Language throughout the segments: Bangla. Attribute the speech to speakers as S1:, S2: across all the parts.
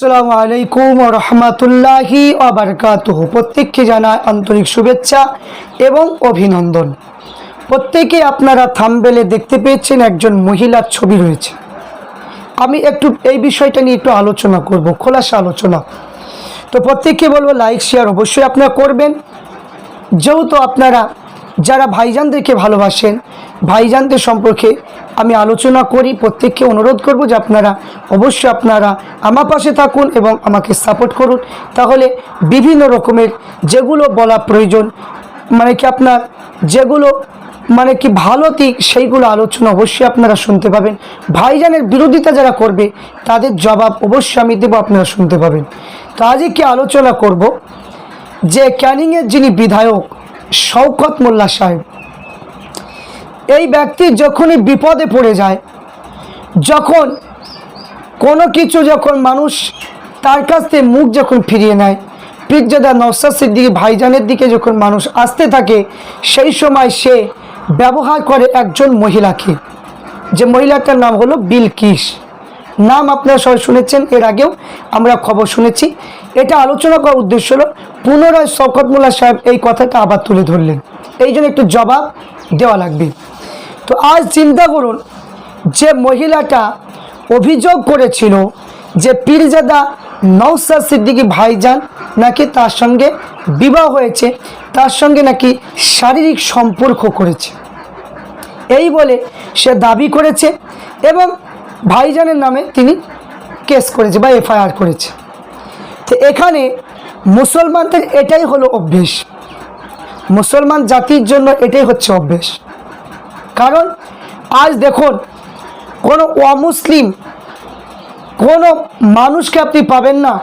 S1: আসসালামু আলাইকুম রহমতুল্লাহি আবরকাতুহ প্রত্যেককে জানায় আন্তরিক শুভেচ্ছা এবং অভিনন্দন। প্রত্যেকে আপনারা থামবেলে দেখতে পেয়েছেন একজন মহিলার ছবি রয়েছে। আমি একটু এই বিষয়টা নিয়ে একটু আলোচনা করব, খোলাসা আলোচনা। তো প্রত্যেককে বলব লাইক, শেয়ার অবশ্যই আপনারা করবেন। যেহেতু আপনারা যারা ভাইজানদেরকে ভালোবাসেন, ভাইজানদের সম্পর্কে আমি আলোচনা করি, প্রত্যেককে অনুরোধ করব যে আপনারা অবশ্যই আপনারা আমার পাশে থাকুন এবং আমাকে সাপোর্ট করুন। তাহলে বিভিন্ন রকমের যেগুলো বলা প্রয়োজন মানে কি আপনার যেগুলো মানে কি ভালো দিক, সেইগুলো আলোচনা অবশ্যই আপনারা শুনতে পাবেন। ভাইজানের বিরোধিতা যারা করবে, তাদের জবাব অবশ্যই আমি দেবো, আপনারা শুনতে পাবেন। তো আজকে কি আলোচনা করব যে ক্যানিংয়ের যিনি বিধায়ক, শওকত মোল্লা সাহেব এই ব্যক্তি যখনই বিপদে পড়ে যায়, যখন কোনো কিছু যখন মানুষ তার কাছ থেকে মুখ যখন ফিরিয়ে নেয় পীরজাদা নওসাদ সিদ্দিকী ভাইজানের দিকে যখন মানুষ আসতে থাকে, সেই সময় সে ব্যবহার করে একজন মহিলাকে। যে মহিলাটার নাম হলো বিলকিস। নাম আপনারা সবাই শুনেছেন, এর আগেও আমরা খবর শুনেছি। এটা আলোচনা করার উদ্দেশ্য হলো, পুনরায় শওকত মোল্লা সাহেব এই কথাটা আবার তুলে ধরলেন। এই জন্য একটু জবাব দেওয়া লাগবে। তো আজ চিন্তা করুন, যে মহিলাটা অভিযোগ করেছিল যে পীরজাদা নৌসাদ সিদ্দিকী ভাইজান নাকি তার সঙ্গে বিবাহ হয়েছে, তার সঙ্গে নাকি শারীরিক সম্পর্ক করেছে। এই বলে সে দাবি করেছে এবং ভাইজানের নামে তিনি কেস করেছে বা এফআইআর করেছে। তো এখানে মুসলমানদের এটাই হলো অভ্যেস। মুসলমান জাতির জন্য এটাই হচ্ছে অভ্যেস। কারণ আজ দেখুন, কোনো অমুসলিম, কোনো মানুষকে আপনি পাবেন না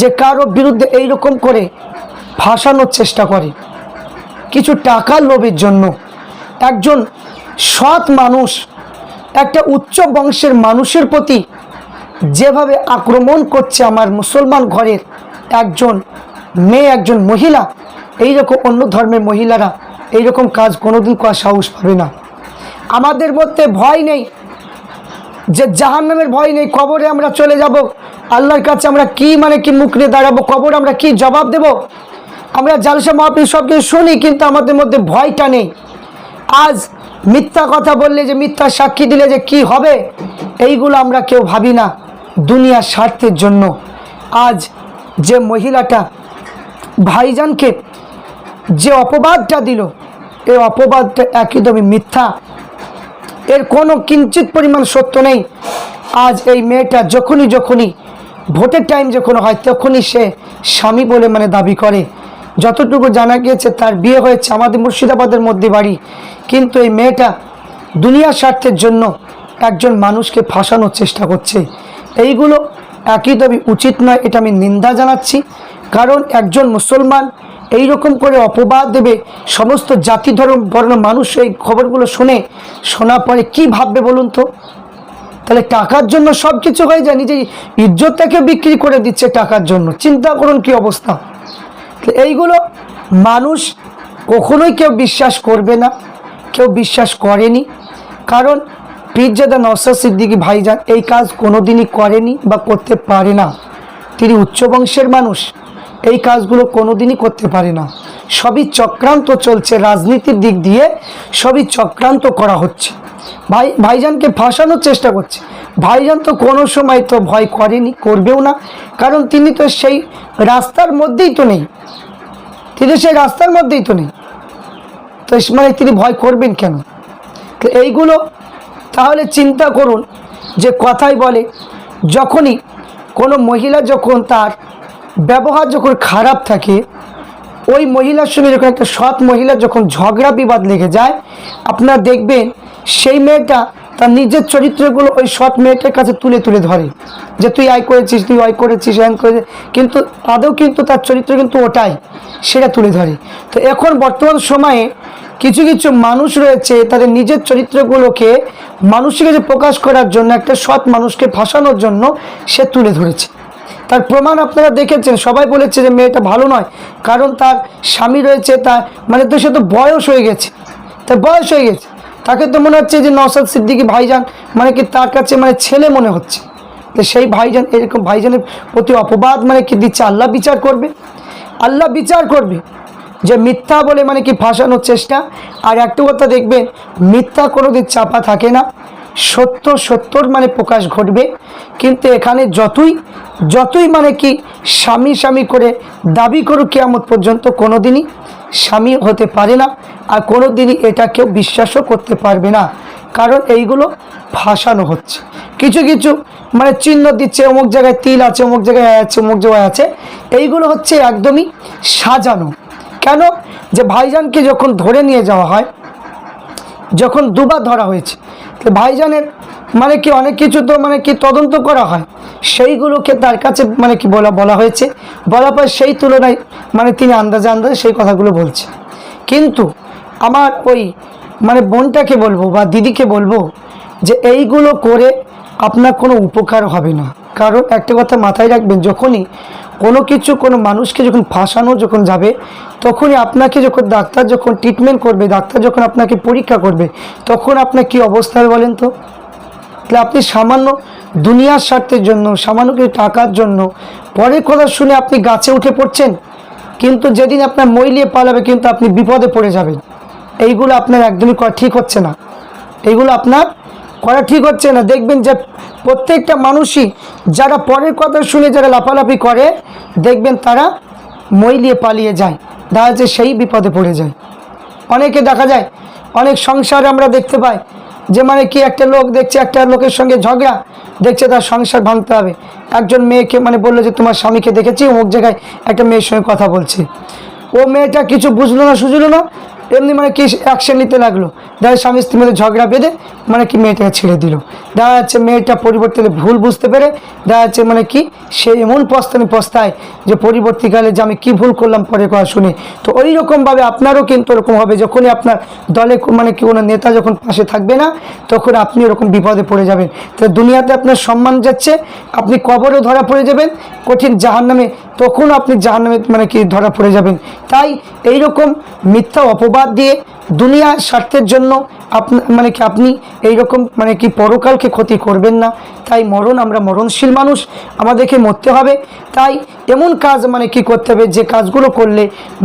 S1: যে কারও বিরুদ্ধে এই রকম করে ফাঁসানোর চেষ্টা করে। কিছু টাকার লোভের জন্য। একজন সৎ মানুষ, একটা উচ্চ বংশের মানুষের প্রতি যেভাবে আক্রমণ করছে আমার মুসলমান ঘরের একজন মেয়ে, একজন মহিলা এই রকম অন্য ধর্মের মহিলারা এই রকম কাজ কোনোদিন করার সাহস পাবে না। আমাদের মধ্যে ভয় নেই। যে জাহান্নামের ভয় নেই, কবরে আমরা চলে যাব। আল্লাহর কাছে আমরা কি মানে কি মুখ নিয়ে দাঁড়াবো, কবর আমরা কি জবাব দেব? আমরা জালসা মহাপি সব কিছু শুনি, কিন্তু আমাদের মধ্যে ভয়টা নেই। আজ মিথ্যা কথা বললে যে, মিথ্যা সাক্ষী দিলে যে কি হবে, এইগুলো আমরা কেউ ভাবি না, দুনিয়ার স্বার্থের জন্য। আজ যে মহিলাটা ভাইজানকে যে অপবাদটা দিল, এই অপবাদটা একদমই মিথ্যা। এর কোনো কিঞ্চিত পরিমাণ সত্য নেই। আজ এই মেয়েটা যখনই যখনই ভোটের টাইম যখন হয়, তখনই সে স্বামী বলে মানে দাবি করে। যতটুকু জানা গিয়েছে, তার বিয়ে হয়েছে আমাদের মুর্শিদাবাদের মধ্যে বাড়ি। কিন্তু এই মেয়েটা দুনিয়ার স্বার্থের জন্য একজন মানুষকে ফাঁসানোর চেষ্টা করছে। এইগুলো একই একদমই উচিত নয়, এটা আমি নিন্দা জানাচ্ছি। কারণ একজন মুসলমান এই রকম করে অপবাদ দেবে, সমস্ত জাতি ধর্ম বর্ণ মানুষ এই খবরগুলো শুনে শোনার পরে কি ভাববে বলুন তো? তাহলে টাকার জন্য সব কিছু হয়ে যায়, নিজের ইজ্জতটাকে বিক্রি করে দিচ্ছে টাকার জন্য। চিন্তা করুন কি অবস্থা। এইগুলো মানুষ কখনোই কেউ বিশ্বাস করবে না, কেউ বিশ্বাস করেনি। কারণ পীরজাদা নওসাদ সিদ্দিকি ভাইজান এই কাজ কোনোদিনই করেনি বা করতে পারে না। তিনি উচ্চ বংশের মানুষ। এই কাজগুলো কোনোদিনই করতে পারে না। সবই চক্রান্ত চলছে রাজনীতির দিক দিয়ে, সবই চক্রান্ত করা হচ্ছে। ভাই, ভাইজানকে ফাঁসানোর চেষ্টা করছে। ভাইজান তো কোনো সময় তো ভয় করেনি, করবেও না। কারণ তিনি তো সেই রাস্তার মধ্যেই তো নেই। তিনি সেই রাস্তার মধ্যেই তো নেই। তো মানে তিনি ভয় করবেন কেন? তো এইগুলো তাহলে চিন্তা করুন যে কথাই বলে, যখনই কোনো মহিলা যখন তার ব্যবহার যখন খারাপ থাকে, ওই মহিলার সঙ্গে যখন একটা সৎ মহিলা যখন ঝগড়া বিবাদ লেগে যায়, আপনারা দেখবেন সেই মেয়েটা তার নিজের চরিত্রগুলো ওই সৎ মেয়েটার কাছে তুলে তুলে ধরে। যে তুই আয় করেছিস, তুই আয় করেছিস হ্যান করে। কিন্তু আদৌ কিন্তু তার চরিত্র কিন্তু ওটাই, সেটা তুলে ধরে। তো এখন বর্তমান সময়ে কিছু কিছু মানুষ রয়েছে, তাদের নিজের চরিত্রগুলোকে মানুষের কাছে প্রকাশ করার জন্য, একটা সৎ মানুষকে ফাঁসানোর জন্য সে তুলে ধরেছে। তার প্রমাণ আপনারা দেখেছেন, সবাই বলেছে যে মেয়েটা ভালো নয়, কারণ তার স্বামী রয়েছে তার মানে তো সে তো বয়স হয়ে গেছে, তার বয়স হয়ে গেছে। তাকে তো মনে হচ্ছে যে নসাদ সিদ্দিকী ভাইজান মানে কি তার কাছে মানে ছেলে মনে হচ্ছে। তো সেই ভাইজান, এরকম ভাইজানের প্রতি অপবাদ মানে কি দিচ্ছে, আল্লাহ বিচার করবে। আল্লাহ বিচার করবে। যে মিথ্যা বলে মানে কি ফাঁসানোর চেষ্টা, আর একটা কথা দেখবেন, মিথ্যা কোনোদিন চাপা থাকে না। সত্য সত্যর মানে প্রকাশ ঘটবে। কিন্তু এখানে যতই যতই মানে কি স্বামী স্বামী করে দাবি করুক কেয়ামত পর্যন্ত কোনো দিনই স্বামী হতে পারে না আর কোনো দিনই এটা কেউ বিশ্বাসও করতে পারবে না। কারণ এইগুলো ফাঁসানো হচ্ছে। কিছু কিছু মানে চিহ্ন দিচ্ছে, অমুক জায়গায় তিল আছে, অমুক জায়গায় আছে, অমুক জায়গায় আছে। এইগুলো হচ্ছে একদমই সাজানো। কেন? যে ভাইজানকে যখন ধরে নিয়ে যাওয়া হয়, যখন দুবার ধরা হয়েছে ভাইজানের মানে কি অনেক কিছু তো মানে কি তদন্ত করা হয়। সেইগুলোকে তার কাছে মানে কি বলা বলা হয়েছে। বলার পর সেই তুলনায় মানে তিনি আন্দাজে আন্দাজে সেই কথাগুলো বলছে কিন্তু আমার ওই মানে বোনটাকে বলব বা দিদিকে বলব যে এইগুলো করে আপনার কোনো উপকার হবে না। কারণ একটা কথা মাথায় রাখবেন, যখনই কোনো কিছু কোনো মানুষকে যখন ফাঁসানো যখন যাবে, তখনই আপনাকে যখন ডাক্তার যখন ট্রিটমেন্ট করবে, ডাক্তার যখন আপনাকে পরীক্ষা করবে, তখন আপনার কি অবস্থায় বলেন তো? তাহলে আপনি সামান্য দুনিয়ার স্বার্থের জন্য, সামান্য কিছু টাকার জন্য, পরের কথা শুনে আপনি গাছে উঠে পড়ছেন, কিন্তু যেদিন আপনার মইলিয়ে পালাবে, কিন্তু আপনি বিপদে পড়ে যাবেন। এইগুলো আপনার একদমই ঠিক হচ্ছে না। এইগুলো আপনার করা ঠিক হচ্ছে না। দেখবেন যে প্রত্যেকটা মানুষই যারা পরের কথা শুনে যারা লাফালাফি করে, দেখবেন তারা মইলিয়ে পালিয়ে যায়। দেখা যাচ্ছে সেই বিপদে পড়ে যায়। অনেকে দেখা যায়, অনেক সংসারে আমরা দেখতে পাই যে মানে কি একটা লোক দেখছে, একটা লোকের সঙ্গে ঝগড়া, দেখছে তার সংসার ভাঙতে হবে। একজন মেয়েকে মানে বলল যে, তোমার স্বামীকে দেখেছি, অমুক জায়গায় একটা মেয়ের সঙ্গে কথা বলছে। ও মেয়েটা কিছু বুঝলো না, সুঝলো না। এমনি মানে কি অ্যাকশন নিতে লাগল? দেখা স্বামী স্ত্রীর মধ্যে ঝগড়া বেঁধে মানে কি মেয়েটাকে ছেড়ে দিল। দেখা যাচ্ছে মেয়েটা পরিবর্তনে ভুল বুঝতে পেরে, দেখা যাচ্ছে মানে কি সে এমন পস্তানি পস্তায় যে পরিবর্তীকালে যে আমি কী ভুল করলাম পরে কথা শুনে। তো ওই রকমভাবে আপনারও কিন্তু ওরকম হবে, যখনই আপনার দলে মানে কি কোনো নেতা যখন পাশে থাকবে না, তখন আপনি ওরকম বিপদে পড়ে যাবেন। তো দুনিয়াতে আপনার সম্মান যাচ্ছে, আপনি কবরেও ধরা পড়ে যাবেন, কঠিন জাহান্নামে তখন আপনি জাহান্নামে মানে কি ধরা পড়ে যাবেন। তাই এইরকম মিথ্যা অপবাদ দিয়ে দুনিয়ার স্বার্থের জন্য আপনি মানে কি আপনি এই রকম মানে কি পরকালকে ক্ষতি করবেন না। তাই মরণ, আমরা মরণশীল মানুষ, আমাদেরকে মরতে হবে। তাই এমন কাজ মানে কি করতে হবে, যে কাজগুলো করলে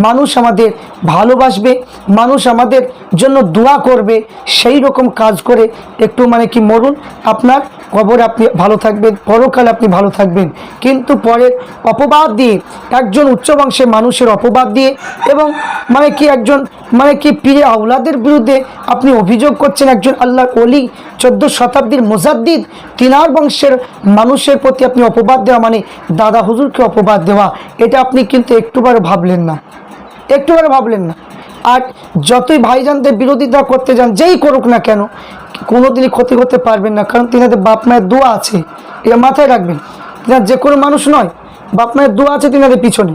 S1: মানুষ আমাদের ভালোবাসবে, মানুষ আমাদের জন্য দোয়া করবে সেই রকম কাজ করে একটু মানে কি মরুন। আপনার কবরে আপনি ভালো থাকবেন, পরকালে আপনি ভালো থাকবেন। কিন্তু পরে অপবাদ দিয়ে একজন উচ্চ বংশের মানুষের অপবাদ দিয়ে এবং মানে কি একজন মানে কি পীরে আউলাদের বিরুদ্ধে আপনি অভিযোগ করছেন একজন আল্লাহর অলি চোদ্দ শতাব্দীর মোজাদ্দিদ, তিনার বংশের মানুষের প্রতি আপনি অপবাদ দেওয়া মানে দাদা হুজুরকে অপবাদ দেওয়া, এটা আপনি কিন্তু একটুবার ভাবলেন না। একটুবার ভাবলেন না। আর যতই ভাইজানদের বিরোধিতা করতে যান, যেই করুক না কেন কোনো দিনই ক্ষতি করতে পারবেন না। কারণ তিনাদের বাপ মায়ের দোয়া আছে। এটা মাথায় রাখবেন। যে কোনো মানুষ নয়, বাপ মায়ের দোয়া আছে তিনাদের পিছনে।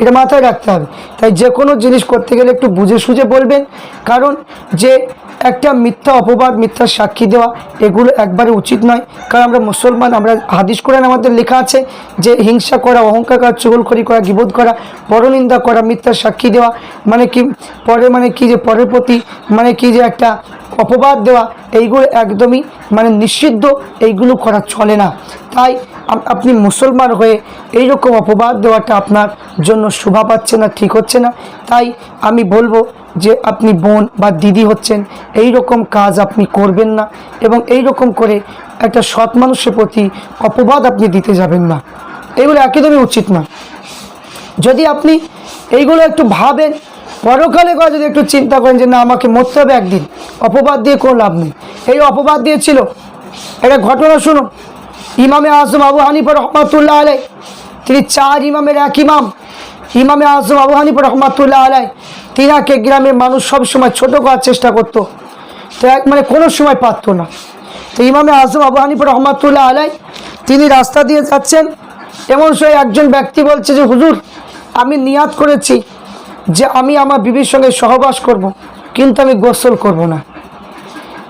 S1: এটা মাথায় রাখতে হবে। তাই যে কোনো জিনিস করতে গেলে একটু বুঝে সুঝে বলবেন। কারণ যে একটা মিথ্যা অপবাদ, মিথ্যা সাক্ষী দেওয়া, এগুলো একবারে উচিত নয়। কারণ আমরা মুসলমান, আমরা হাদিস কোরআন আমাদের লেখা আছে যে হিংসা করা, অহংকার করা চুগলখড়ি করা, গিবোধ করা, পরনিন্দা করা, মিথ্যা সাক্ষী দেওয়া মানে কি, পরে মানে কি যে পরের প্রতি মানে কি যে একটা অপবাদ দেওয়া, এইগুলো একদমই মানে নিষিদ্ধ, এইগুলো করা চলে না। তাই আপনি মুসলমান হয়ে এই রকম অপবাদ দেওয়াটা আপনার জন্য শোভা পাচ্ছে না, ঠিক হচ্ছে না। তাই আমি বলব যে আপনি বোন বা দিদি হচ্ছেন এই রকম কাজ আপনি করবেন না এবং এই রকম করে একটা সৎ মানুষের প্রতি অপবাদ আপনি দিতে যাবেন না। এগুলো একদমই উচিত না যদি আপনি এইগুলো একটু ভাবেন পরকালে করে যদি একটু চিন্তা করেন যে না, আমাকে মরতে হবে একদিন, অপবাদ দিয়ে কোনো লাভ নেই। এই অপবাদ দিয়েছিল একটা ঘটনা শুনো। ইমামে আসম আবু হানিফা রহমাতুল্লাহ আলাই তিনি চার ইমামের এক ইমাম। ইমামে আজম আবু হানিফা রহমাতুল্লাহ আলাই তিনাকে গ্রামের মানুষ সব সময় ছোট করার চেষ্টা করতো। তো এক মানে কোনো সময় পারতো না। তো ইমামে আসম আবু হানিফা রহমাতুল্লাহ আলাই তিনি রাস্তা দিয়ে যাচ্ছেন। এমন সময় একজন ব্যক্তি বলছে যে, হুজুর, আমি নিয়াত করেছি। যে আমি আমার বিবির সঙ্গে সহবাস করব। কিন্তু আমি গোসল করব না।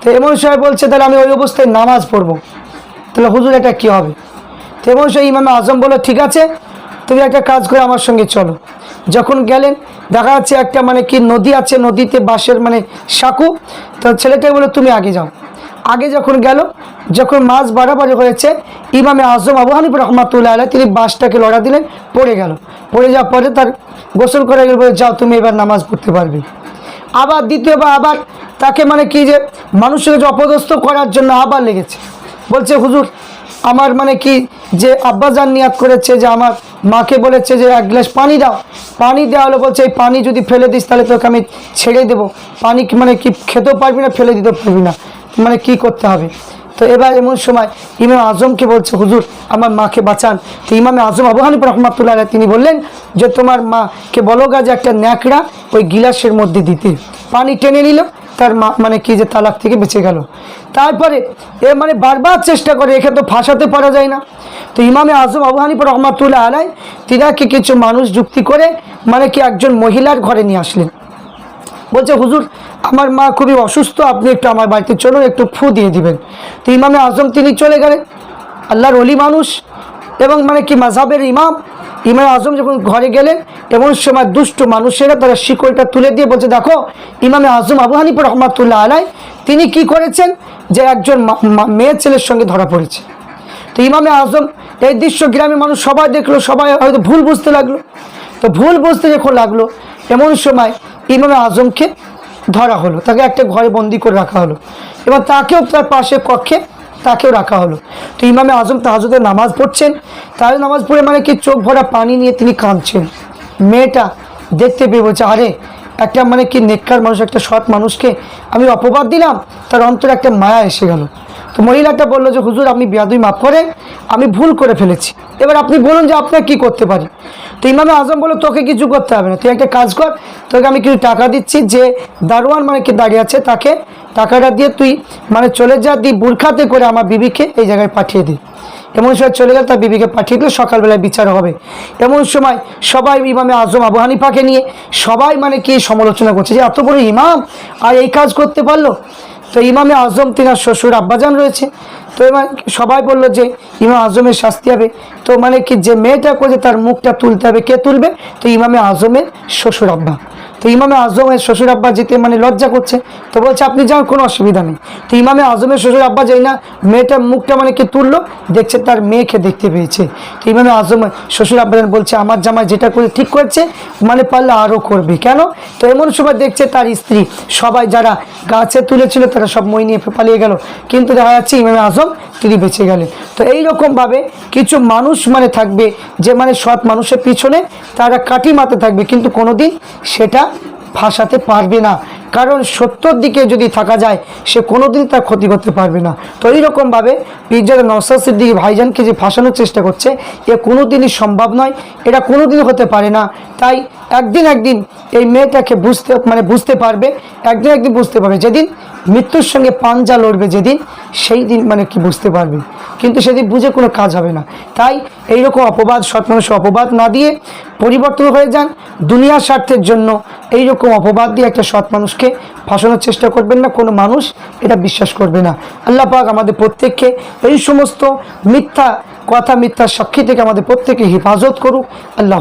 S1: তো এমন সময় বলছে, তাহলে আমি ওই অবস্থায় নামাজ পড়ব। তাহলে হুজুর, এটা কী হবে? তো এমন সময় ইমামে আজম বলল, ঠিক আছে, তুমি একটা কাজ করে আমার সঙ্গে চলো। যখন গেলেন, দেখা যাচ্ছে একটা মানে কি নদী আছে, নদীতে বাঁশের মানে সাঁকু। তো ছেলেটাই বলে তুমি আগে যাও। আগে যখন গেল যখন মাছ বাড়াবাড়ি হয়েছে ইমামে আজম আবু হানিফ রহমাতুল্লাহ আলাহ তিনি বাসটাকে লড়া দিলেন পড়ে গেল। পড়ে যাওয়ার পরে তার গোসল করে গেল বলে, যাও তুমি এবার নামাজ পড়তে পারবে। আবার দ্বিতীয়বার আবার তাকে মানে কি যে মানুষের যে অপদস্থ করার জন্য আবার লেগেছে। বলছে হুজুর আমার মানে কি যে আব্বাজান নিয়াত করেছে যে আমার মাকে বলেছে যে এক গ্লাস পানি দাও। পানি দেওয়া হলো বলছে এই পানি যদি ফেলে দিস তাহলে তোকে আমি ছেড়ে দেবো। পানি মানে কি খেতেও পারবি না ফেলে দিতেও পারবি না। মানে কি করতে হবে? তো এবার এমন সময় ইমাম আজমকে বলছে, হুজুর, আমার মাকে বাঁচান। তো ইমামে আজম আবু হানিফ রহমাতুল্লাহ তিনি বললেন যে, তোমার মাকে বলো গা যে একটা ন্যাকড়া ওই গিলাসের মধ্যে দিতে। পানি টেনে নিল, তার মা মানে কি যে তালাক থেকে বেঁচে গেল। তারপরে এ মানে বারবার চেষ্টা করে, একে তো ফাঁসাতে পারা যায় না। তো ইমামে আজম আবু হানিফ রহমাতুল্লাহ আলাই তিনাকে কিছু মানুষ যুক্তি করে মানে কি একজন মহিলার ঘরে নিয়ে আসলেন। বলছে, হুজুর, আমার মা খুবই অসুস্থ, আপনি একটু আমার বাড়িতে চলুন, একটু ফু দিয়ে দিবেন। তো ইমামে আজম তিনি চলে গেলেন, আল্লাহর অলি মানুষ এবং মানে কি মাঝাবের ইমাম। ইমাম আজম যখন ঘরে গেলেন এমন সময় দুষ্ট মানুষেরা তারা শিকড়টা তুলে দিয়ে বলছে, দেখো, ইমামে আজম আবু হানিফ রহমাতুল্লাহ আলাই, তিনি কি করেছেন যে একজন মেয়ে ছেলের সঙ্গে ধরা পড়েছে? তো ইমামে আজম এই দৃশ্য গ্রামের মানুষ সবাই দেখল, সবাই হয়তো ভুল বুঝতে লাগল। তো ভুল বুঝতে যখন লাগল, এমন সময় ইমামে আজমকে ধরা হলো, তাকে একটা ঘরে বন্দি করে রাখা হলো। এবং তাকেও তার পাশে কক্ষে তাকেও রাখা হলো। তো ইমামে আজম তাহাজতে নামাজ পড়ছেন। তাহলে নামাজ পড়ে মানে কি চোখ ভরা পানি নিয়ে তিনি কাঁদছেন। মেয়েটা দেখতে পেয়ে বলছে, আরে, একটা মানে কি নেককার মানুষ, একটা সৎ মানুষকে আমি অপবাদ দিলাম, তার অন্তরে একটা মায়া এসে গেল। তো মহিলাটা বলল যে, হুজুর, আপনি বিয়াদুই মাফ করে আমি ভুল করে ফেলেছি। এবার আপনি বলুন যে, আপনার কি করতে পারি? তো ইমামে আজম বলল, তোকে কিছু করতে হবে না, তুই একটা কাজ কর, তোকে আমি কিছু টাকা দিচ্ছি, যে দারোয়ান মানে কি দাঁড়িয়ে আছে তাকে টাকাটা দিয়ে তুই মানে চলে যা দি বুরখাতে করে আমার বিবিকে এই জায়গায় পাঠিয়ে দিই এমন সময় চলে গেল, তার বিবিকে পাঠিয়ে দিল, সকালবেলায় বিচার হবে। এমন সময় সবাই ইমামে আজম, আবু হানিফাকে নিয়ে সবাই মানে কি সমালোচনা করছে যে, এত বড় ইমাম, আর এই কাজ করতে পারল? তো ইমামে আজম তিনার শ্বশুর আব্বাজান রয়েছে। তো এবার সবাই বলল যে ইমাম আজমের শাস্তি হবে। তো মানে কি যে মেয়েটা করে তার মুখটা তুলতে হবে। কে তুলবে? তো ইমামে আজমের শ্বশুর আব্বা। তো ইমামে আজমের শ্বশুর আব্বা যেতে মানে লজ্জা করছে, তো বলছে, আপনি যান, কোনো অসুবিধা নেই। তো ইমামে আজমের শ্বশুর আব্বা যাই না, মেয়েটার মুখটা মানে কি তুললো, দেখছে তার মেয়েকে দেখতে পেয়েছে। তো ইমামে আজম শ্বশুর আব্বা বলছে, আমার জামাই যেটা করে ঠিক করেছে মানে পারলে আরও করবে। কেন? তো এমন সময় দেখছে তার স্ত্রী, সবাই যারা গাছে তুলেছিল, তারা সব মই নিয়ে পালিয়ে গেল। কিন্তু দেখা যাচ্ছে ইমামে আজম তিনি বেঁচে গেলেন। তো এই রকমভাবে কিছু মানুষ মানে থাকবে, যে মানে সৎ মানুষের পিছনে তারা কাটি মাতে থাকবে, কিন্তু কোনোদিন সেটা ফাঁসাতে পারবে না। কারণ সত্যর দিকে যদি থাকা যায়, সে কোনোদিন তার ক্ষতি করতে পারবে না। তো এইরকমভাবে পিজ্জার নসাদ সিদ্দিকি ভাইজানকে যে ফাঁসানোর চেষ্টা করছে, এ কোনোদিনই সম্ভব নয়, এটা কোনোদিন হতে পারে না। তাই একদিন একদিন এই মেয়েটাকে বুঝতে মানে বুঝতে পারবে, একদিন একদিন বুঝতে পারবে। যেদিন মৃত্যুর সঙ্গে পাঞ্জা লড়বে যেদিন, সেই দিন মানে কি বুঝতে পারবে। কিন্তু সেদিন বুঝে কোনো কাজ হবে না। তাই এইরকম অপবাদ, সৎ মানুষের অপবাদ না দিয়ে পরিবর্তন হয়ে যান। দুনিয়ার স্বার্থের জন্য এইরকম অপবাদ দিয়ে একটা সৎ মানুষকে ফাঁসানোর চেষ্টা করবেন না। কোনো মানুষ এটা বিশ্বাস করবে না। আল্লাহ পাক আমাদের প্রত্যেককে এই সমস্ত মিথ্যা কথা, মিথ্যা সাক্ষী থেকে আমাদের প্রত্যেকে হেফাজত করুক। আল্লাহ